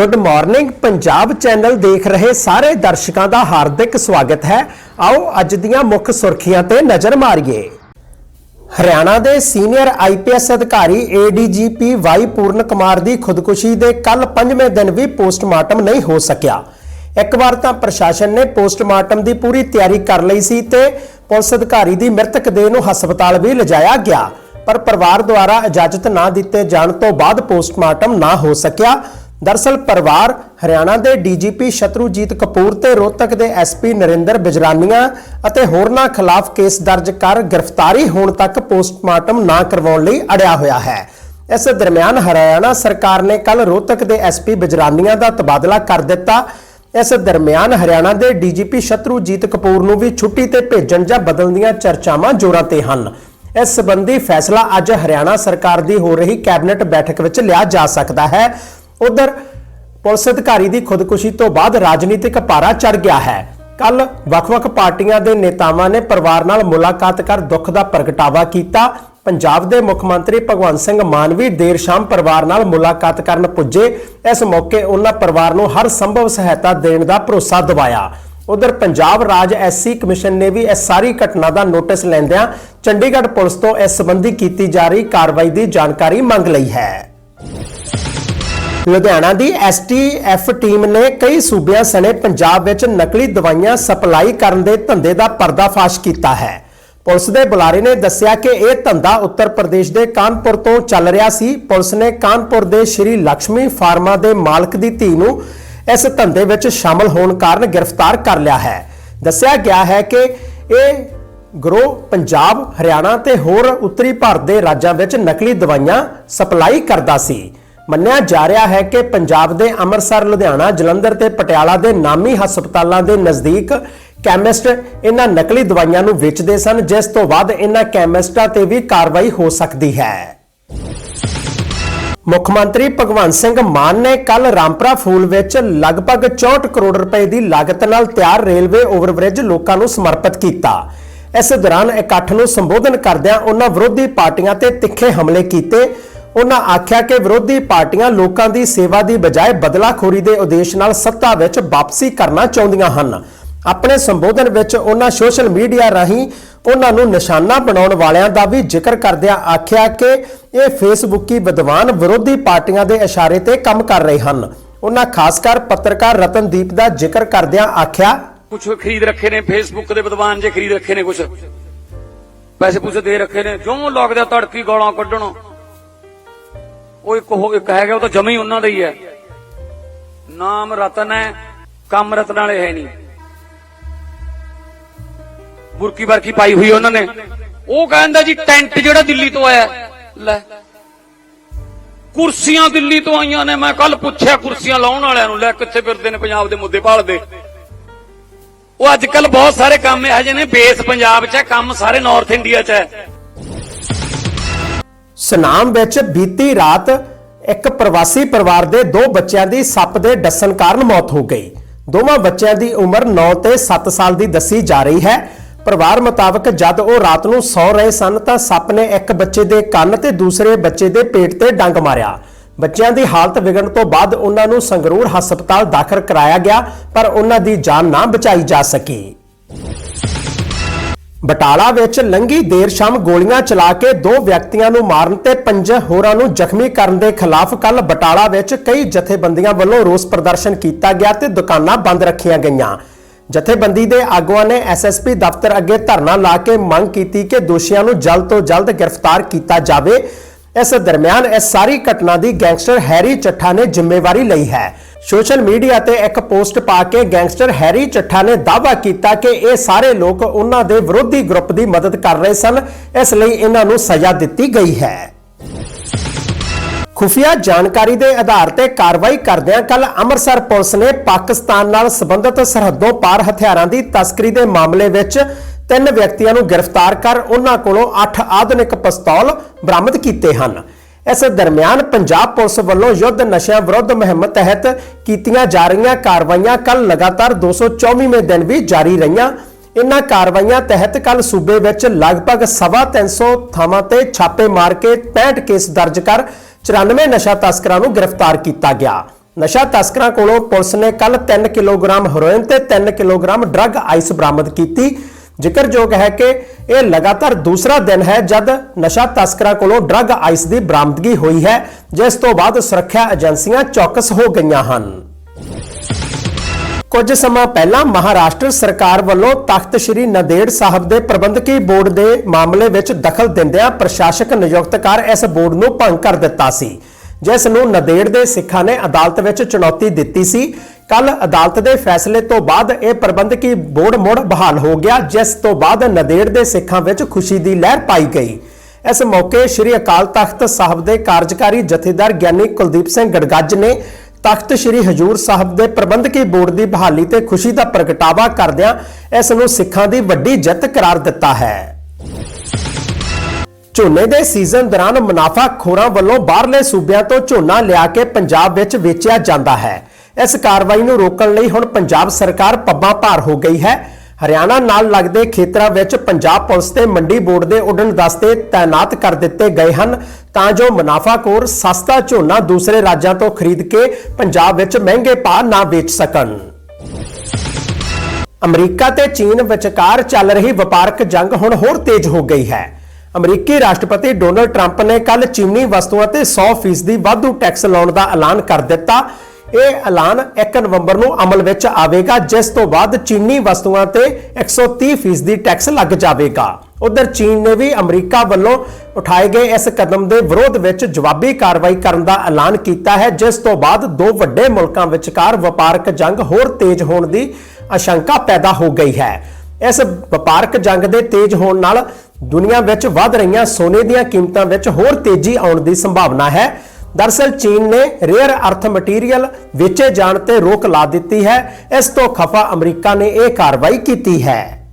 Good morning Punjab channel ਦੇਖ ਰਹੇ ਸਾਰੇ ਦਰਸ਼ਕਾਂ ਦਾ ਹਾਰਦਿਕ ਸਵਾਗਤ ਹੈ। ਆਓ ਅੱਜ ਦੀਆਂ ਮੁੱਖ ਸੁਰਖੀਆਂ ਤੇ ਨਜ਼ਰ ਮਾਰੀਏ। ਹਰਿਆਣਾ ਦੇ ਸੀਨੀਅਰ ਆਈਪੀਐਸ ਅਧਿਕਾਰੀ ਏਡੀਜੀਪੀ ਵਾਈ ਪੂਰਨ ਕੁਮਾਰ ਦੀ ਖੁਦਕੁਸ਼ੀ ਦੇ ਕੱਲ ਪੰਜਵੇਂ ਦਿਨ ਵੀ ਪੋਸਟਮਾਰਟਮ ਨਹੀਂ ਹੋ ਸਕਿਆ। ਇੱਕ ਵਾਰ ਤਾਂ ਪ੍ਰਸ਼ਾਸਨ ਨੇ ਪੋਸਟਮਾਰਟਮ ਦੀ ਪੂਰੀ ਤਿਆਰੀ ਕਰ ਲਈ ਸੀ ਤੇ ਪੁਲਿਸ ਅਧਿਕਾਰੀ ਦੀ ਮ੍ਰਿਤਕ ਦੇਹ ਨੂੰ ਹਸਪਤਾਲ ਵੀ ਲਿਜਾਇਆ ਗਿਆ। ਪਰ ਪਰਿਵਾਰ ਦੁਆਰਾ ਇਜਾਜ਼ਤ ਨਾ ਦਿੱਤੇ ਜਾਣ ਤੋਂ ਬਾਅਦ ਪੋਸਟਮਾਰਟਮ ਨਾ ਹੋ ਸਕਿਆ। ਦਰਸਲ ਪਰਿਵਾਰ ਹਰਿਆਣਾ ਦੇ ਡੀਜੀਪੀ ਸ਼ਤਰੂਜੀਤ ਕਪੂਰ ਤੇ ਰੋਹਤਕ ਦੇ ਐਸਪੀ ਨਰਿੰਦਰ ਬਿਜਰਾਨੀਆਂ ਅਤੇ ਹੋਰਨਾਂ ਖਿਲਾਫ ਕੇਸ ਦਰਜ ਕਰ ਗ੍ਰਿਫਤਾਰੀ ਹੋਣ ਤੱਕ ਪੋਸਟਮਾਰਟਮ ਨਾ ਕਰਵਾਉਣ ਲਈ ਅੜਿਆ ਹੋਇਆ ਹੈ। ਇਸ ਦਰਮਿਆਨ ਹਰਿਆਣਾ ਸਰਕਾਰ ਨੇ ਕੱਲ ਰੋਹਤਕ ਦੇ ਐਸਪੀ ਬਿਜਰਾਨੀਆਂ ਦਾ ਤਬਾਦਲਾ ਕਰ ਦਿੱਤਾ। ਇਸ ਦਰਮਿਆਨ ਹਰਿਆਣਾ ਦੇ ਡੀਜੀਪੀ ਸ਼ਤਰੂਜੀਤ ਕਪੂਰ ਨੂੰ ਵੀ ਛੁੱਟੀ ਤੇ ਭੇਜਣ ਜਾਂ ਬਦਲਣ ਦੀਆਂ ਚਰਚਾਵਾਂ ਜ਼ੋਰਾਂ ਤੇ ਹਨ। ਇਸ ਸੰਬੰਧੀ ਫੈਸਲਾ ਅੱਜ ਹਰਿਆਣਾ ਸਰਕਾਰ ਦੀ ਹੋ ਰਹੀ ਕੈਬਨਿਟ ਬੈਠਕ ਵਿੱਚ ਲਿਆ ਜਾ ਸਕਦਾ ਹੈ। ਉਧਰ ਪੁਲਿਸ ਅਧਿਕਾਰੀ ਦੀ ਖੁਦਕੁਸ਼ੀ ਤੋਂ ਬਾਅਦ ਰਾਜਨੀਤਿਕ ਪਾਰਾ ਚੜ ਗਿਆ ਹੈ। ਕੱਲ ਵੱਖ-ਵੱਖ ਪਾਰਟੀਆਂ ਦੇ ਨੇਤਾਵਾਂ ਨੇ ਪਰਿਵਾਰ ਨਾਲ ਮੁਲਾਕਾਤ ਕਰ ਦੁੱਖ ਦਾ ਪ੍ਰਗਟਾਵਾ ਕੀਤਾ। ਪੰਜਾਬ ਦੇ ਮੁੱਖ ਮੰਤਰੀ ਭਗਵੰਤ ਸਿੰਘ ਮਾਨ ਵੀ ਦੇਰ ਸ਼ਾਮ ਪਰਿਵਾਰ ਨਾਲ ਮੁਲਾਕਾਤ ਕਰਨ ਪੁੱਜੇ। ਇਸ ਮੌਕੇ ਉਹਨਾਂ ਪਰਿਵਾਰ ਨੂੰ ਹਰ ਸੰਭਵ ਸਹਾਇਤਾ ਦੇਣ ਦਾ ਭਰੋਸਾ ਦਿਵਾਇਆ। ਉਧਰ ਪੰਜਾਬ ਰਾਜ ਐਸਸੀ ਕਮਿਸ਼ਨ ਨੇ ਵੀ ਇਸ ਸਾਰੀ ਘਟਨਾ ਦਾ ਨੋਟਿਸ ਲੈਂਦਿਆਂ ਚੰਡੀਗੜ੍ਹ ਪੁਲਿਸ ਤੋਂ ਇਸ ਸੰਬੰਧੀ ਕੀਤੀ ਜਾ ਰਹੀ ਕਾਰਵਾਈ ਦੀ ਜਾਣਕਾਰੀ ਮੰਗ ਲਈ ਹੈ। ਲੁਧਿਆਣਾ ਦੀ ਐਸਟੀਐਫ ਟੀਮ ਨੇ ਕਈ ਸੂਬਿਆਂ ਸਣੇ ਪੰਜਾਬ ਵਿੱਚ ਨਕਲੀ ਦਵਾਈਆਂ ਸਪਲਾਈ ਕਰਨ ਦੇ ਧੰਦੇ ਦਾ ਪਰਦਾਫਾਸ਼ ਕੀਤਾ ਹੈ। ਪੁਲਿਸ ਦੇ ਬੁਲਾਰੇ ਨੇ ਦੱਸਿਆ ਕਿ ਇਹ ਧੰਦਾ ਉੱਤਰ ਪ੍ਰਦੇਸ਼ ਦੇ ਕਾਨਪੁਰ ਤੋਂ ਚੱਲ ਰਿਹਾ ਸੀ। ਪੁਲਿਸ ਨੇ ਕਾਨਪੁਰ ਦੇ ਸ਼੍ਰੀ ਲక్ష్ਮੀ ਫਾਰਮਾ ਦੇ ਮਾਲਕ ਦੀ ਧੀ ਨੂੰ ਇਸ ਧੰਦੇ ਵਿੱਚ ਸ਼ਾਮਲ ਹੋਣ ਕਾਰਨ ਗ੍ਰਿਫਤਾਰ ਕਰ ਲਿਆ ਹੈ। ਦੱਸਿਆ ਗਿਆ ਹੈ ਕਿ ਇਹ ਗਰੋਹ ਪੰਜਾਬ, ਹਰਿਆਣਾ ਤੇ ਹੋਰ ਉੱਤਰੀ ਭਾਰਤ ਦੇ ਰਾਜਾਂ ਵਿੱਚ ਨਕਲੀ ਦਵਾਈਆਂ ਸਪਲਾਈ ਕਰਦਾ ਸੀ। ਮੰਨਿਆ ਜਾ ਰਿਹਾ ਹੈ ਕਿ ਪੰਜਾਬ ਦੇ ਅੰਮ੍ਰਿਤਸਰ, ਲੁਧਿਆਣਾ, ਜਲੰਧਰ ਤੇ ਪਟਿਆਲਾ ਦੇ ਨਾਮੀ ਹਸਪਤਾਲਾਂ ਦੇ ਨਜ਼ਦੀਕ ਕੈਮਿਸਟ ਇਹਨਾਂ ਨਕਲੀ ਦਵਾਈਆਂ ਨੂੰ ਵੇਚਦੇ ਸਨ, ਜਿਸ ਤੋਂ ਬਾਅਦ ਇਹਨਾਂ ਕੈਮਿਸਟਾਂ ਤੇ ਵੀ ਕਾਰਵਾਈ ਹੋ ਸਕਦੀ ਹੈ। ਮੁੱਖ ਮੰਤਰੀ ਭਗਵੰਤ ਸਿੰਘ ਮਾਨ ਨੇ ਕੱਲ ਰਾਮਪਰਾ ਫੂਲ ਵਿੱਚ ਲਗਭਗ 64 ਕਰੋੜ ਰੁਪਏ ਦੀ ਲਾਗਤ ਨਾਲ ਤਿਆਰ ਰੇਲਵੇ ਓਵਰਬ੍ਰਿਜ ਲੋਕਾਂ ਨੂੰ ਸਮਰਪਿਤ ਕੀਤਾ। ਇਸ ਦੌਰਾਨ ਇਕੱਠ ਨੂੰ ਸੰਬੋਧਨ ਕਰਦਿਆਂ ਉਹਨਾਂ ਵਿਰੋਧੀ ਪਾਰਟੀਆਂ ਤੇ ਤਿੱਖੇ ਹਮਲੇ ਕੀਤੇ। ਉਹਨਾਂ ਆਖਿਆ ਕਿ ਵਿਰੋਧੀ ਪਾਰਟੀਆਂ ਲੋਕਾਂ ਦੀ ਸੇਵਾ ਦੀ ਬਜਾਏ ਬਦਲਾਖੋਰੀ ਦੇ ਉਦੇਸ਼ ਨਾਲ ਸੱਤਾ ਵਿੱਚ ਵਾਪਸੀ ਕਰਨਾ ਚਾਹੁੰਦੀਆਂ ਹਨ। ਆਪਣੇ ਸੰਬੋਧਨ ਵਿੱਚ ਉਹਨਾਂ ਸੋਸ਼ਲ ਮੀਡੀਆ ਰਾਹੀਂ ਉਹਨਾਂ ਨੂੰ ਨਿਸ਼ਾਨਾ ਬਣਾਉਣ ਵਾਲਿਆਂ ਦਾ ਵੀ ਜ਼ਿਕਰ ਕਰਦਿਆਂ ਆਖਿਆ ਕਿ ਇਹ ਫੇਸਬੁੱਕੀ ਵਿਦਵਾਨ ਵਿਰੋਧੀ ਪਾਰਟੀਆਂ ਦੇ ਇਸ਼ਾਰੇ ਤੇ ਕੰਮ ਕਰ ਰਹੇ ਹਨ। ਉਹਨਾਂ ਖਾਸ ਕਰ ਪੱਤਰਕਾਰ ਰਤਨਦੀਪ ਦਾ ਜ਼ਿਕਰ ਕਰਦਿਆਂ ਆਖਿਆ ਕੁਝ ਖਰੀਦ ਰੱਖੇ ਨੇ, ਫੇਸਬੁੱਕ ਦੇ ਵਿਦਵਾਨ ਜੇ ਖਰੀਦ ਰੱਖੇ ਨੇ ਕੁਝ ਪੈਸੇ ਪੂਸੇ ਦੇ ਰੱਖੇ ਨੇ, ਜਿਉਂ ਲੱਗਦਾ ਤੜਕੀ ਗਾਲਾਂ ਕੱਢਣ। ਉਹ ਇੱਕ ਉਹ ਇੱਕ ਹੈਗਾ, ਉਹ ਤਾਂ ਜਮੀ ਉਹਨਾਂ ਦਾ ਹੀ ਹੈ। ਨਾਮ ਰਤਨ ਹੈ, ਕੰਮ ਰਤਨ ਵਾਲੇ ਹੈ ਨਹੀਂ। ਬੁਰਕੀ ਬਰਕੀ ਪਾਈ ਹੋਈ ਉਹਨਾਂ ਨੇ। ਉਹ ਕਹਿੰਦਾ ਜੀ, ਟੈਂਟ ਜਿਹੜਾ ਦਿੱਲੀ ਤੋਂ ਆਇਆ। ਲੈ। ਕੁਰਸੀਆਂ ਦਿੱਲੀ ਤੋਂ ਆਈਆਂ ਨੇ, ਮੈਂ ਕੱਲ ਪੁੱਛਿਆ ਕੁਰਸੀਆਂ ਲਾਉਣ ਵਾਲਿਆਂ ਨੂੰ। ਲੈ, ਕਿੱਥੇ ਫਿਰਦੇ ਨੇ ਪੰਜਾਬ ਦੇ ਮੁੱਦੇ ਭਾਲਦੇ। ਉਹ ਅੱਜ ਕੱਲ ਬਹੁਤ ਸਾਰੇ ਕੰਮ ਇਹੋ ਜਿਹੇ ਨੇ, ਬੇਸ ਪੰਜਾਬ 'ਚ ਹੈ, ਕੰਮ ਸਾਰੇ ਨਾਰਥ ਇੰਡੀਆ 'ਚ ਹੈ। ਸੁਨਾਮ ਵਿੱਚ ਬੀਤੀ ਰਾਤ ਇੱਕ ਪ੍ਰਵਾਸੀ ਪਰਿਵਾਰ ਦੇ ਦੋ ਬੱਚਿਆਂ ਦੀ ਸੱਪ ਦੇ ਡੱਸਣ ਕਾਰਨ ਮੌਤ ਹੋ ਗਈ। ਦੋਵਾਂ ਬੱਚਿਆਂ ਦੀ ਉਮਰ 9 ਤੇ 7 ਸਾਲ ਦੀ ਦੱਸੀ ਜਾ ਰਹੀ ਹੈ। ਪਰਿਵਾਰ ਮੁਤਾਬਕ ਜਦ ਉਹ ਰਾਤ ਨੂੰ ਸੌ ਰਹੇ ਸਨ ਤਾਂ ਸੱਪ ਨੇ ਇੱਕ ਬੱਚੇ ਦੇ ਕੰਨ ਤੇ ਦੂਸਰੇ ਬੱਚੇ ਦੇ ਪੇਟ ਤੇ ਡੰਗ ਮਾਰਿਆ। ਬੱਚਿਆਂ ਦੀ ਹਾਲਤ ਵਿਗੜਨ ਤੋਂ ਬਾਅਦ ਉਹਨਾਂ ਨੂੰ ਸੰਗਰੂਰ ਹਸਪਤਾਲ ਦਾਖਲ ਕਰਾਇਆ ਗਿਆ, ਪਰ ਉਹਨਾਂ ਦੀ ਜਾਨ ਨਾ ਬਚਾਈ ਜਾ ਸਕੀ। ਬਟਾਲਾ ਵਿੱਚ ਲੰਗੀ ਦੇਰ ਸ਼ਾਮ ਗੋਲੀਆਂ ਚਲਾ ਕੇ ਦੋ ਵਿਅਕਤੀਆਂ ਨੂੰ ਮਾਰਨ ਤੇ ਪੰਜ ਹੋਰਾਂ ਨੂੰ ਜ਼ਖਮੀ ਕਰਨ ਦੇ ਖਿਲਾਫ ਕੱਲ ਬਟਾਲਾ ਵਿੱਚ ਕਈ ਜਥੇਬੰਦੀਆਂ ਵੱਲੋਂ ਰੋਸ ਪ੍ਰਦਰਸ਼ਨ ਕੀਤਾ ਗਿਆ ਤੇ ਦੁਕਾਨਾਂ ਬੰਦ ਰੱਖੀਆਂ ਗਈਆਂ। ਜਥੇਬੰਦੀ ਦੇ ਆਗੂਆਂ ਨੇ ਐਸਐਸਪੀ ਦਫ਼ਤਰ ਅੱਗੇ ਧਰਨਾ ਲਾ ਕੇ ਮੰਗ ਕੀਤੀ ਕਿ ਦੋਸ਼ੀਆਂ ਨੂੰ ਜਲਦ ਤੋਂ ਜਲਦ ਗ੍ਰਿਫਤਾਰ ਕੀਤਾ ਜਾਵੇ। ਇਸ ਦਰਮਿਆਨ ਇਸ ਸਾਰੀ ਘਟਨਾ ਦੀ ਗੈਂਗਸਟਰ ਹੈਰੀ ਚੱਠਾ ਨੇ ਜ਼ਿੰਮੇਵਾਰੀ ਲਈ ਹੈ। ਸੋਸ਼ਲ ਮੀਡੀਆ ਤੇ ਇੱਕ ਪੋਸਟ ਪਾ ਕੇ ਗੈਂਗਸਟਰ ਹੈਰੀ ਚੱਠਾ ਨੇ ਦਾਅਵਾ ਕੀਤਾ ਕਿ ਇਹ ਸਾਰੇ ਲੋਕ ਉਹਨਾਂ ਦੇ ਵਿਰੋਧੀ ਗਰੁੱਪ ਦੀ ਮਦਦ ਕਰ ਰਹੇ ਸਨ। ਇਸ ਲਈ ਇਹਨਾਂ ਨੂੰ ਸਜ਼ਾ ਦਿੱਤੀ ਗਈ ਹੈ। ਖੁਫੀਆ ਜਾਣਕਾਰੀ ਦੇ ਆਧਾਰ ਤੇ ਕਾਰਵਾਈ ਕਰਦਿਆਂ ਕੱਲ ਅੰਮ੍ਰਿਤਸਰ ਪੁਲਿਸ ਨੇ ਪਾਕਿਸਤਾਨ ਨਾਲ ਸੰਬੰਧਿਤ ਸਰਹੱਦੋਂ ਪਾਰ ਹਥਿਆਰਾਂ ਦੀ ਤਸਕਰੀ ਦੇ ਮਾਮਲੇ ਵਿੱਚ ਤਿੰਨ ਵਿਅਕਤੀਆਂ ਨੂੰ ਗ੍ਰਿਫਤਾਰ ਕਰ ਉਹਨਾਂ ਕੋਲੋਂ 8 ਆਧੁਨਿਕ ਪਿਸਤੌਲ ਬਰਾਮਦ ਕੀਤੇ ਹਨ। ਇਸ ਦਰਮਿਆਨ ਪੰਜਾਬ ਪੁਲਿਸ ਵੱਲੋਂ ਯੁੱਧ ਨਸ਼ਿਆਂ ਵਿਰੁੱਧ ਮੁਹਿੰਮ ਤਹਿਤ ਕੀਤੀਆਂ ਜਾ ਰਹੀਆਂ ਕਾਰਵਾਈਆਂ ਕੱਲ ਲਗਾਤਾਰ 224ਵੇਂ ਦਿਨ ਵੀ ਜਾਰੀ ਰਹੀਆਂ। ਇਨ੍ਹਾਂ ਕਾਰਵਾਈਆਂ ਤਹਿਤ ਕੱਲ ਸੂਬੇ ਵਿੱਚ ਲਗਭਗ ਸਵਾ ਤਿੰਨ ਸੌ ਥਾਵਾਂ ਤੇ ਛਾਪੇ ਮਾਰ ਕੇ 65 ਕੇਸ ਦਰਜ ਕਰ 94 ਨਸ਼ਾ ਤਸਕਰਾਂ ਨੂੰ ਗ੍ਰਿਫਤਾਰ ਕੀਤਾ ਗਿਆ। ਨਸ਼ਾ ਤਸਕਰਾਂ ਕੋਲੋਂ ਪੁਲਿਸ ਨੇ ਕੱਲ 3 ਕਿਲੋਗ੍ਰਾਮ ਹੈਰੋਇਨ ਤੇ 3 ਕਿਲੋਗ੍ਰਾਮ ਡਰੱਗ ਆਈਸ ਬਰਾਮਦ ਕੀਤੀ। ਜ਼ਿਕਰਯੋਗ ਹੈ ਕਿ ਇਹ ਲਗਾਤਾਰ ਦੂਸਰਾ ਦਿਨ ਹੈ ਜਦ ਨਸ਼ਾ ਤਸਕਰਾਂ ਕੋਲੋਂ ਡਰੱਗ ਆਈਸ ਦੀ ਬਰਾਮਦਗੀ ਹੋਈ ਹੈ, ਜਿਸ ਤੋਂ ਬਾਅਦ ਸੁਰੱਖਿਆ ਏਜੰਸੀਆਂ ਚੌਕਸ ਹੋ ਗਈਆਂ ਹਨ। ਕੁਝ ਸਮਾਂ ਪਹਿਲਾਂ ਮਹਾਰਾਸ਼ਟਰ ਸਰਕਾਰ ਵੱਲੋਂ ਤਖਤ ਸ੍ਰੀ ਨੰਦੇੜ ਸਾਹਿਬ ਦੇ ਪ੍ਰਬੰਧਕੀ ਬੋਰਡ ਦੇ ਮਾਮਲੇ ਵਿੱਚ ਦਖਲ ਦਿੰਦਿਆਂ ਪ੍ਰਸ਼ਾਸਕ ਨਿਯੁਕਤਕਾਰ ਇਸ ਬੋਰਡ ਨੂੰ ਭੰਗ ਕਰ ਦਿੱਤਾ ਸੀ, ਜਿਸ ਨੂੰ ਨੰਦੇੜ ਦੇ ਸਿੱਖਾਂ ਨੇ ਅਦਾਲਤ ਵਿੱਚ ਚੁਣੌਤੀ ਦਿੱਤੀ ਸੀ ਕੱਲ ਅਦਾਲਤ ਦੇ ਫੈਸਲੇ ਤੋਂ ਬਾਅਦ ਇਹ ਪ੍ਰਬੰਧਕੀ ਬੋਰਡ ਮੁੜ ਬਹਾਲ ਹੋ ਗਿਆ, ਜਿਸ ਤੋਂ ਬਾਅਦ ਨੰਦੇੜ ਦੇ ਸਿੱਖਾਂ ਵਿੱਚ ਖੁਸ਼ੀ ਦੀ ਲਹਿਰ ਪਾਈ ਗਈ। ਇਸ ਮੌਕੇ ਸ੍ਰੀ ਅਕਾਲ ਤਖਤ ਸਾਹਿਬ ਦੇ ਕਾਰਜਕਾਰੀ ਜਥੇਦਾਰ ਗਿਆਨੀ ਕੁਲਦੀਪ ਸਿੰਘ ਗੜਗੱਜ ਨੇ ਤਖਤ ਸ੍ਰੀ ਹਜੂਰ ਸਾਹਿਬ ਦੇ ਪ੍ਰਬੰਧਕੀ ਬੋਰਡ ਦੀ ਬਹਾਲੀ ਤੇ ਖੁਸ਼ੀ ਦਾ ਪ੍ਰਗਟਾਵਾ ਕਰਦਿਆਂ ਇਸ ਨੂੰ ਸਿੱਖਾਂ ਦੀ ਵੱਡੀ ਜਿੱਤ ਕਰਾਰ ਦਿੱਤਾ ਹੈ। ਝੋਨੇ ਦੇ ਸੀਜ਼ਨ ਦੌਰਾਨ ਮੁਨਾਫ਼ਾ ਖੋਰਾਂ ਵੱਲੋਂ ਬਾਹਰਲੇ ਸੂਬਿਆਂ ਤੋਂ ਝੋਨਾ ਲਿਆ ਕੇ ਪੰਜਾਬ ਵਿੱਚ ਵੇਚਿਆ ਜਾਂਦਾ ਹੈ। ਇਸ ਕਾਰਵਾਈ ਨੂੰ ਰੋਕਣ ਲਈ ਹੁਣ ਪੰਜਾਬ ਸਰਕਾਰ ਪੱਬਾਂ ਭਾਰ ਹੋ ਗਈ ਹੈ। ਹਰਿਆਣਾ ਨਾਲ ਲੱਗਦੇ ਖੇਤਰਾਂ ਵਿੱਚ ਪੰਜਾਬ ਪੁਲਿਸ ਤੇ ਮੰਡੀ ਬੋਰਡ ਦੇ ਉਡਣ ਦਸਤੇ ਤਾਇਨਾਤ ਕਰ ਦਿੱਤੇ ਗਏ ਹਨ। ਤਾਂ ਜੋ ਮੁਨਾਫਾਖੋਰ ਸਸਤਾ ਝੋਨਾ ਦੂਸਰੇ ਰਾਜਾਂ ਤੋਂ ਖਰੀਦ ਕੇ ਪੰਜਾਬ ਵਿੱਚ ਮਹਿੰਗੇ ਭਾਅ ਨਾ ਵੇਚ ਸਕਣ। ਅਮਰੀਕਾ ਤੇ ਚੀਨ ਵਿਚਕਾਰ ਚੱਲ ਰਹੀ ਵਪਾਰਕ ਜੰਗ ਹੁਣ ਹੋਰ ਤੇਜ਼ ਹੋ ਗਈ ਹੈ। ਅਮਰੀਕੀ ਰਾਸ਼ਟਰਪਤੀ ਡੋਨਲਡ ਟਰੰਪ ਨੇ ਕੱਲ ਚੀਨੀ ਵਸਤੂਆਂ ਤੇ 100% ਵਾਧੂ ਟੈਕਸ ਲਾਉਣ ਦਾ ਐਲਾਨ ਕਰ ਦਿੱਤਾ। ਇਹ ਐਲਾਨ 1 ਨਵੰਬਰ ਨੂੰ ਅਮਲ ਵਿੱਚ ਆਵੇਗਾ, ਜਿਸ ਤੋਂ ਬਾਅਦ ਚੀਨੀ ਵਸਤੂਆਂ ਤੇ 130% ਦੀ ਟੈਕਸ ਲੱਗ ਜਾਵੇਗਾ। ਉਧਰ ਚੀਨ ਨੇ ਵੀ ਅਮਰੀਕਾ ਵੱਲੋਂ ਉਠਾਏ ਗਏ ਇਸ ਕਦਮ ਦੇ ਵਿਰੋਧ ਵਿੱਚ ਜਵਾਬੀ ਕਾਰਵਾਈ ਕਰਨ ਦਾ ਐਲਾਨ ਕੀਤਾ ਹੈ, ਜਿਸ ਤੋਂ ਬਾਅਦ ਦੋ ਵੱਡੇ ਮੁਲਕਾਂ ਵਿਚਕਾਰ ਵਪਾਰਕ ਜੰਗ ਹੋਰ ਤੇਜ਼ ਹੋਣ ਦੀ ਆਸ਼ੰਕਾ ਪੈਦਾ ਹੋ ਗਈ ਹੈ। ਇਸ ਵਪਾਰਕ ਜੰਗ ਦੇ ਤੇਜ਼ ਹੋਣ ਨਾਲ ਦੁਨੀਆ ਵਿੱਚ ਵੱਧ ਰਹੀਆਂ ਸੋਨੇ ਦੀਆਂ ਕੀਮਤਾਂ ਵਿੱਚ ਹੋਰ ਤੇਜ਼ੀ ਆਉਣ ਦੀ ਸੰਭਾਵਨਾ ਹੈ। ਦਰਸਲ ਚੀਨ ਨੇ ਰੇਅਰ ਅਰਥ ਮਟੀਰੀਅਲ ਵੇਚੇ ਜਾਣ ਤੇ ਰੋਕ ਲਾ ਦਿੱਤੀ ਹੈ। ਇਸ ਤੋਂ ਖਫਾ ਅਮਰੀਕਾ ਨੇ ਇਹ ਕਾਰਵਾਈ ਕੀਤੀ ਹੈ।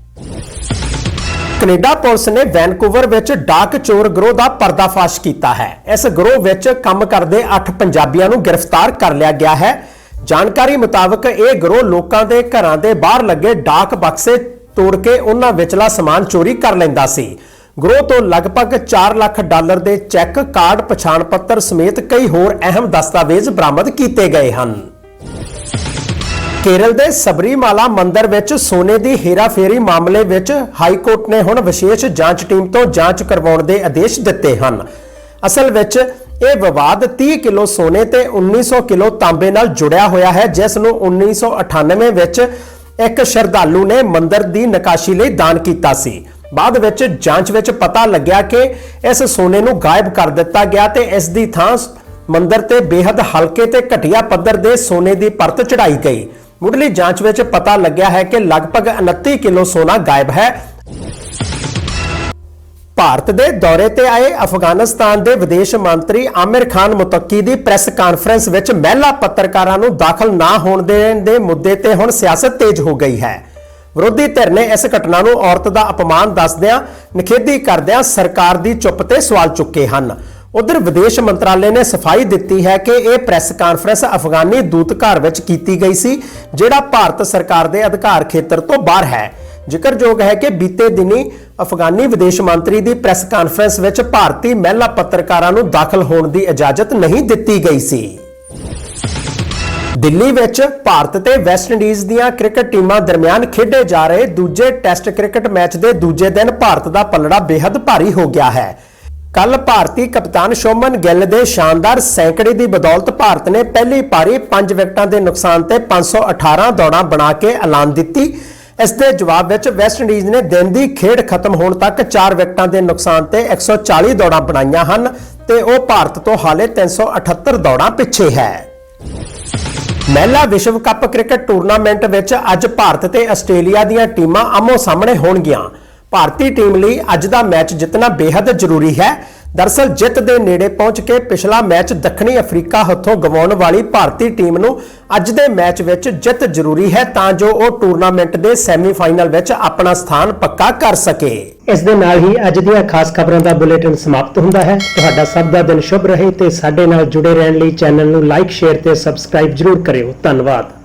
ਕੈਨੇਡਾ ਪੁਲਿਸ ਨੇ ਵੈਨਕੂਵਰ ਵਿੱਚ ਡਾਕ ਚੋਰ ਗਰੋਹ ਦਾ ਪਰਦਾਫਾਸ਼ ਕੀਤਾ ਹੈ। ਇਸ ਗਰੋਹ ਵਿੱਚ ਕੰਮ ਕਰਦੇ 8 ਪੰਜਾਬੀਆਂ ਨੂੰ ਗ੍ਰਿਫਤਾਰ ਕਰ ਲਿਆ ਗਿਆ ਹੈ। ਜਾਣਕਾਰੀ ਮੁਤਾਬਕ ਇਹ ਗਰੋਹ ਲੋਕਾਂ ਦੇ ਘਰਾਂ ਦੇ ਬਾਹਰ ਲੱਗੇ ਡਾਕ ਬਕਸੇ ਤੋੜ ਕੇ ਉਹਨਾਂ ਵਿਚਲਾ ਸਮਾਨ ਚੋਰੀ ਕਰ ਲੈਂਦਾ ਸੀ। ਗਰੋਹ ਤੋਂ ਲਗਭਗ 4 ਲੱਖ ਡਾਲਰ ਦੇ ਚੈੱਕ ਕਾਰਡ ਪਛਾਣ ਪੱਤਰ ਸਮੇਤ ਕਈ ਹੋਰ ਅਹਿਮ ਦਸਤਾਵੇਜ਼ ਬਰਾਮਦ ਕੀਤੇ ਗਏ ਹਨ। ਕੇਰਲ ਦੇ ਸਬਰੀਮਾਲਾ ਮੰਦਿਰ ਵਿੱਚ ਸੋਨੇ ਦੀ ਹੇਰਾਫੇਰੀ ਮਾਮਲੇ ਵਿੱਚ ਹਾਈ ਕੋਰਟ ਨੇ ਹੁਣ ਵਿਸ਼ੇਸ਼ ਜਾਂਚ ਟੀਮ ਤੋਂ ਜਾਂਚ ਕਰਵਾਉਣ ਦੇ ਆਦੇਸ਼ ਦਿੱਤੇ ਹਨ। ਅਸਲ ਵਿੱਚ ਇਹ ਵਿਵਾਦ 30 ਕਿਲੋ ਸੋਨੇ ਤੇ 1900 ਕਿਲੋ ਤਾਂਬੇ ਨਾਲ ਜੁੜਿਆ ਹੋਇਆ ਹੈ, ਜਿਸ ਨੂੰ 1998 ਵਿੱਚ ਇੱਕ ਸ਼ਰਧਾਲੂ ਨੇ ਮੰਦਿਰ ਦੀ ਨਕਾਸ਼ੀ ਲਈ ਦਾਨ ਕੀਤਾ ਸੀ। ਬਾਅਦ ਵਿੱਚ ਜਾਂਚ ਵਿੱਚ ਪਤਾ ਲੱਗਿਆ ਕਿ ਇਸ ਸੋਨੇ ਨੂੰ ਗਾਇਬ ਕਰ ਦਿੱਤਾ ਗਿਆ ਤੇ ਇਸ ਦੀ ਥਾਂ ਮੰਦਰ ਤੇ ਬੇहद ਹਲਕੇ ਤੇ ਘਟੀਆ ਪੱਧਰ ਦੇ ਸੋਨੇ ਦੀ ਪਰਤ ਚੜਾਈ ਗਈ। ਮੁੱਢਲੀ ਜਾਂਚ ਵਿੱਚ ਪਤਾ ਲੱਗਿਆ ਹੈ ਕਿ ਲਗਭਗ 29 ਕਿਲੋ ਸੋਨਾ ਗਾਇਬ ਹੈ। ਭਾਰਤ ਦੇ ਦੌਰੇ ਤੇ ਆਏ ਅਫਗਾਨਿਸਤਾਨ ਦੇ ਵਿਦੇਸ਼ ਮੰਤਰੀ ਆਮਿਰ ਖਾਨ ਮੁਤੱਕੀ ਦੀ ਪ੍ਰੈਸ ਕਾਨਫਰੰਸ ਵਿੱਚ ਮਹਿਲਾ ਪੱਤਰਕਾਰਾਂ ਨੂੰ ਦਾਖਲ ਨਾ ਹੋਣ ਦੇਣ ਦੇ ਮੁੱਦੇ ਤੇ ਹੁਣ ਸਿਆਸਤ ਤੇਜ਼ ਹੋ ਗਈ ਹੈ। ਵਿਰੋਧੀ ਧਿਰ ਨੇ ਇਸ ਘਟਨਾ ਨੂੰ ਔਰਤ ਦਾ ਅਪਮਾਨ ਦੱਸਦਿਆਂ ਨਿਖੇਧੀ ਕਰਦਿਆਂ ਸਰਕਾਰ ਦੀ ਚੁੱਪ ਤੇ ਸਵਾਲ ਚੁੱਕੇ ਹਨ। ਉਧਰ ਵਿਦੇਸ਼ ਮੰਤਰਾਲੇ ਨੇ ਸਫ਼ਾਈ ਦਿੱਤੀ ਹੈ ਕਿ ਇਹ ਪ੍ਰੈਸ ਕਾਨਫਰੰਸ ਅਫਗਾਨੀ ਦੂਤਘਰ ਵਿੱਚ ਕੀਤੀ ਗਈ ਸੀ, ਜਿਹੜਾ ਭਾਰਤ ਸਰਕਾਰ ਦੇ ਅਧਿਕਾਰ ਖੇਤਰ ਤੋਂ ਬਾਹਰ ਹੈ। ਜ਼ਿਕਰਯੋਗ ਹੈ ਕਿ ਬੀਤੇ ਦਿਨੀ ਅਫਗਾਨੀ ਵਿਦੇਸ਼ ਮੰਤਰੀ ਦੀ ਪ੍ਰੈਸ ਕਾਨਫਰੰਸ ਵਿੱਚ ਭਾਰਤੀ ਮਹਿਲਾ ਪੱਤਰਕਾਰਾਂ ਨੂੰ ਦਾਖਲ ਹੋਣ ਦੀ ਇਜਾਜ਼ਤ ਨਹੀਂ ਦਿੱਤੀ ਗਈ ਸੀ। ਦਿੱਲੀ ਵਿੱਚ ਭਾਰਤ ਤੇ ਵੈਸਟ ਇੰਡੀਜ਼ ਦੀਆਂ ਕ੍ਰਿਕਟ ਟੀਮਾਂ ਦਰਮਿਆਨ ਖੇਡੇ ਜਾ ਰਹੇ ਦੂਜੇ ਟੈਸਟ ਕ੍ਰਿਕਟ ਮੈਚ ਦੇ ਦੂਜੇ ਦਿਨ ਭਾਰਤ ਦਾ ਪਲੜਾ ਬੇहद ਭਾਰੀ ਹੋ ਗਿਆ ਹੈ। ਕੱਲ ਭਾਰਤੀ ਕਪਤਾਨ ਸ਼ੋਮਨ ਗਿੱਲ ਦੇ ਸ਼ਾਨਦਾਰ ਸੈਂਕੜੇ ਦੀ ਬਦੌਲਤ ਭਾਰਤ ਨੇ ਪਹਿਲੀ ਪਾਰੀ 5 ਵਿਕਟਾਂ ਦੇ ਨੁਕਸਾਨ ਤੇ 518 ਦੌੜਾਂ ਬਣਾ ਕੇ ਐਲਾਨ ਦਿੱਤੀ। ਇਸ ਦੇ ਜਵਾਬ ਵਿੱਚ ਵੈਸਟ ਇੰਡੀਜ਼ ਨੇ ਦਿਨ ਦੀ ਖੇਡ ਖਤਮ ਹੋਣ ਤੱਕ 4 ਵਿਕਟਾਂ ਦੇ ਨੁਕਸਾਨ ਤੇ 140 ਦੌੜਾਂ ਬਣਾਈਆਂ ਹਨ ਤੇ ਉਹ ਭਾਰਤ ਤੋਂ ਹਾਲੇ 378 ਦੌੜਾਂ ਪਿੱਛੇ ਹੈ। ਮਹਿਲਾ ਵਿਸ਼ਵ ਕੱਪ ਕ੍ਰਿਕਟ ਟੂਰਨਾਮੈਂਟ ਵਿੱਚ ਅੱਜ ਭਾਰਤ ਤੇ ਆਸਟ੍ਰੇਲੀਆ ਦੀਆਂ ਟੀਮਾਂ ਆਮੋ ਸਾਹਮਣੇ ਹੋਣਗੀਆਂ। ਭਾਰਤੀ ਟੀਮ ਲਈ ਅੱਜ ਦਾ ਮੈਚ ਜਿੱਤਣਾ ਬੇहद ਜ਼ਰੂਰੀ ਹੈ। ਦਰਸਲ ਜਿੱਤ ਦੇ ਨੇੜੇ ਪਹੁੰਚ ਕੇ ਪਿਛਲਾ ਮੈਚ ਦੱਖਣੀ ਅਫਰੀਕਾ ਹੱਥੋਂ ਗਵਾਉਣ ਵਾਲੀ ਭਾਰਤੀ ਟੀਮ ਨੂੰ ਅੱਜ ਦੇ ਮੈਚ ਵਿੱਚ ਜਿੱਤ ਜ਼ਰੂਰੀ ਹੈ ਤਾਂ ਜੋ ਉਹ ਟੂਰਨਾਮੈਂਟ ਦੇ ਸੈਮੀਫਾਈਨਲ ਵਿੱਚ ਆਪਣਾ ਸਥਾਨ ਪੱਕਾ ਕਰ ਸਕੇ। ਇਸ ਦੇ ਨਾਲ ਹੀ ਅੱਜ ਦੀਆਂ ਖਾਸ ਖਬਰਾਂ ਦਾ ਬੁਲੇਟਿਨ ਸਮਾਪਤ ਹੁੰਦਾ ਹੈ। ਤੁਹਾਡਾ ਸਭ ਦਾ ਦਿਨ ਸ਼ੁਭ ਰਹੇ ਤੇ ਸਾਡੇ ਨਾਲ ਜੁੜੇ ਰਹਿਣ ਲਈ ਚੈਨਲ ਨੂੰ ਲਾਈਕ, ਸ਼ੇਅਰ ਤੇ ਸਬਸਕ੍ਰਾਈਬ ਜਰੂਰ ਕਰਿਓ। ਧੰਨਵਾਦ।